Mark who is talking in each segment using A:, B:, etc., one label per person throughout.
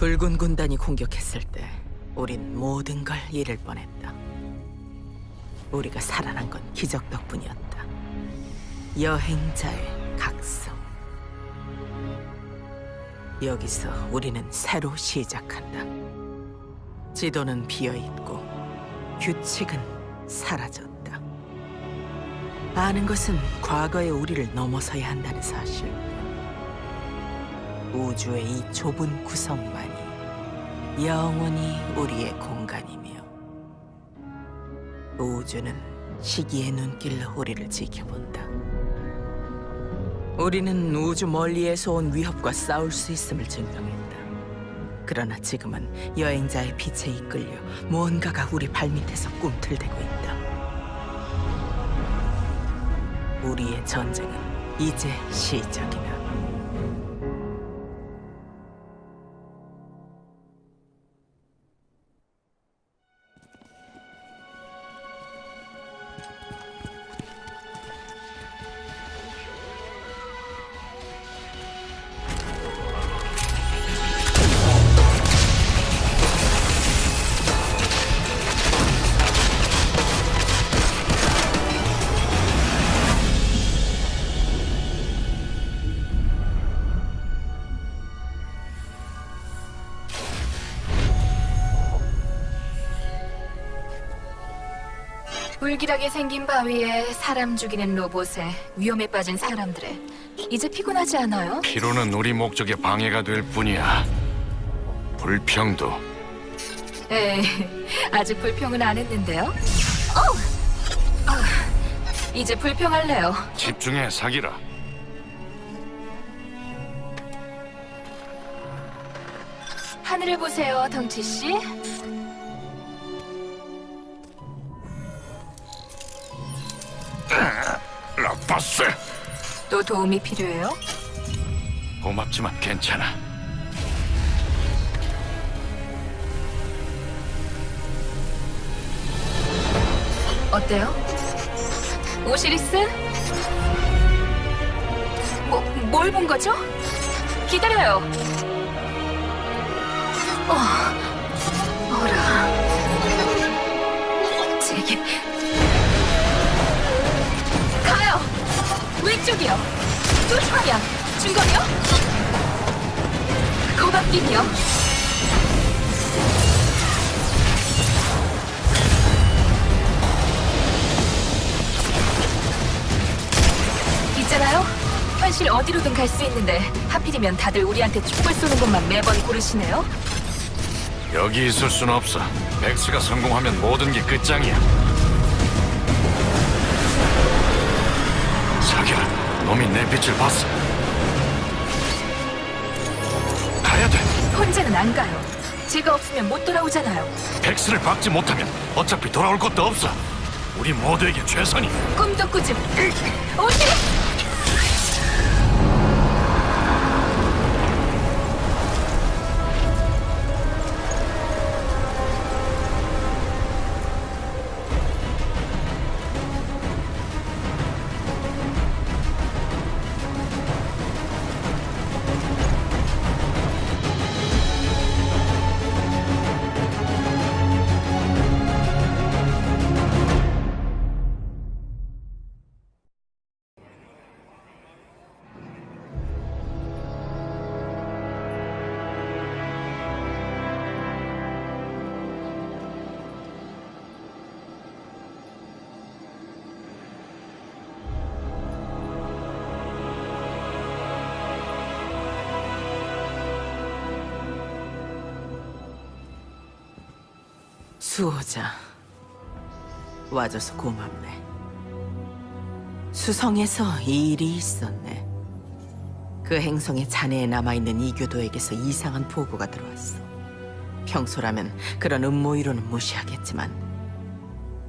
A: 붉은 군단이 공격했을 때 우린 모든 걸 잃을 뻔했다. 우리가 살아난 건 기적 덕분이었다. 여행자의 각성. 여기서 우리는 새로 시작한다. 지도는 비어 있고 규칙은 사라졌다. 아는 것은 과거의 우리를 넘어서야 한다는 사실. 우주의 이 좁은 구성만이 영원히 우리의 공간이며 우주는 시기의 눈길로 우리를 지켜본다. 우리는 우주 멀리에서 온 위협과 싸울 수 있음을 증명했다. 그러나 지금은 여행자의 빛에 이끌려 무언가가 우리 발밑에서 꿈틀대고 있다. 우리의 전쟁은 이제 시작이다.
B: 불길하게 생긴 바위에 사람 죽이는 로봇에 위험에 빠진 사람들에 이제 피곤하지 않아요?
C: 피로는 우리 목적에 방해가 될 뿐이야. 불평도
B: 에이, 아직 불평은 안 했는데요. 어! 아, 이제 불평할래요.
C: 집중해 사기라.
B: 하늘을 보세요, 덩치 씨.
C: 라파스
B: 또 도움이 필요해요?
C: 고맙지만 괜찮아.
B: 어때요? 오시리스? 뭐, 뭘 본 거죠? 기다려요. 어, 어라. 제게. 왼쪽이요. 또 방향. 중거리요? 거박길이요. 있잖아요. 현실 어디로든 갈 수 있는데 하필이면 다들 우리한테 총을 쏘는 것만 매번 고르시네요.
C: 여기 있을 순 없어. 백스가 성공하면 모든 게 끝장이야. 놈이 내 빛을 봤어. 가야 돼.
B: 혼자는 안 가요. 제가 없으면 못 돌아오잖아요.
C: 백스를 박지 못하면 어차피 돌아올 것도 없어. 우리 모두에게 최선이.
B: 꿈도 꾸지. 오시리!
A: 수호자 와줘서 고맙네. 수성에서 이 일이 있었네. 그 행성에 잔해에 남아있는 이교도에게서 이상한 보고가 들어왔어. 평소라면 그런 음모이로는 무시하겠지만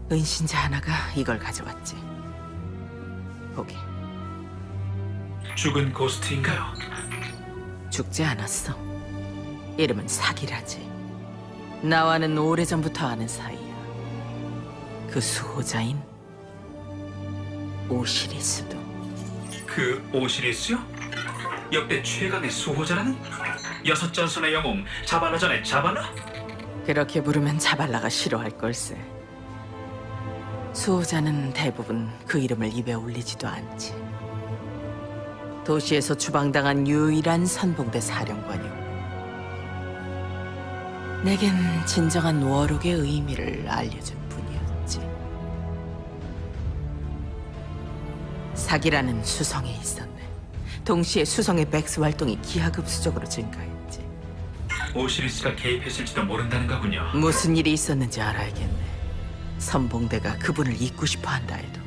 A: 은신자 하나가 이걸 가져왔지. 보게
D: 죽은 고스트인가요?
A: 죽지 않았어. 이름은 사기라지. 나와는 오래전부터 아는 사이야. 그 수호자인 오시리스도.
D: 그 오시리스요? 역대 최강의 수호자라는? 여섯 전선의 영웅 자발라 전에 자발라?
A: 그렇게 부르면 자발라가 싫어할 걸세. 수호자는 대부분 그 이름을 입에 올리지도 않지. 도시에서 추방당한 유일한 선봉대 사령관이오. 내겐 진정한 워록의 의미를 알려준 뿐이었지. 사기라는 수성에 있었네. 동시에 수성의 백스 활동이 기하급수적으로 증가했지.
D: 오시리스가 개입했을지도 모른다는 거군요.
A: 무슨 일이 있었는지 알아야겠네. 선봉대가 그분을 잊고 싶어 한다 해도.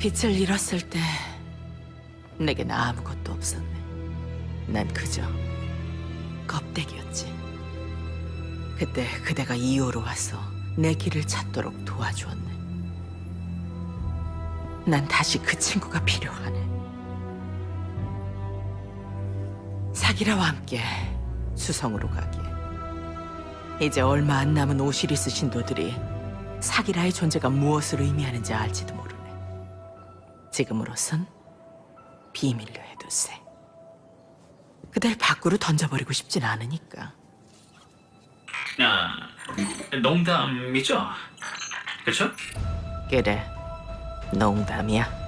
A: 빛을 잃었을 때 내겐 아무것도 없었네. 난 그저 껍데기였지. 그때 그대가 이호로 와서 내 길을 찾도록 도와주었네. 난 다시 그 친구가 필요하네. 사기라와 함께 수성으로 가기에 이제 얼마 안 남은 오시리스 신도들이 사기라의 존재가 무엇을 의미하는지 알지도 모르네. 지금으로선 비밀로 해두세. 그댈 밖으로 던져버리고 싶진 않으니까.
D: 아, 농담이죠? 그렇죠?
A: 그래, 농담이야.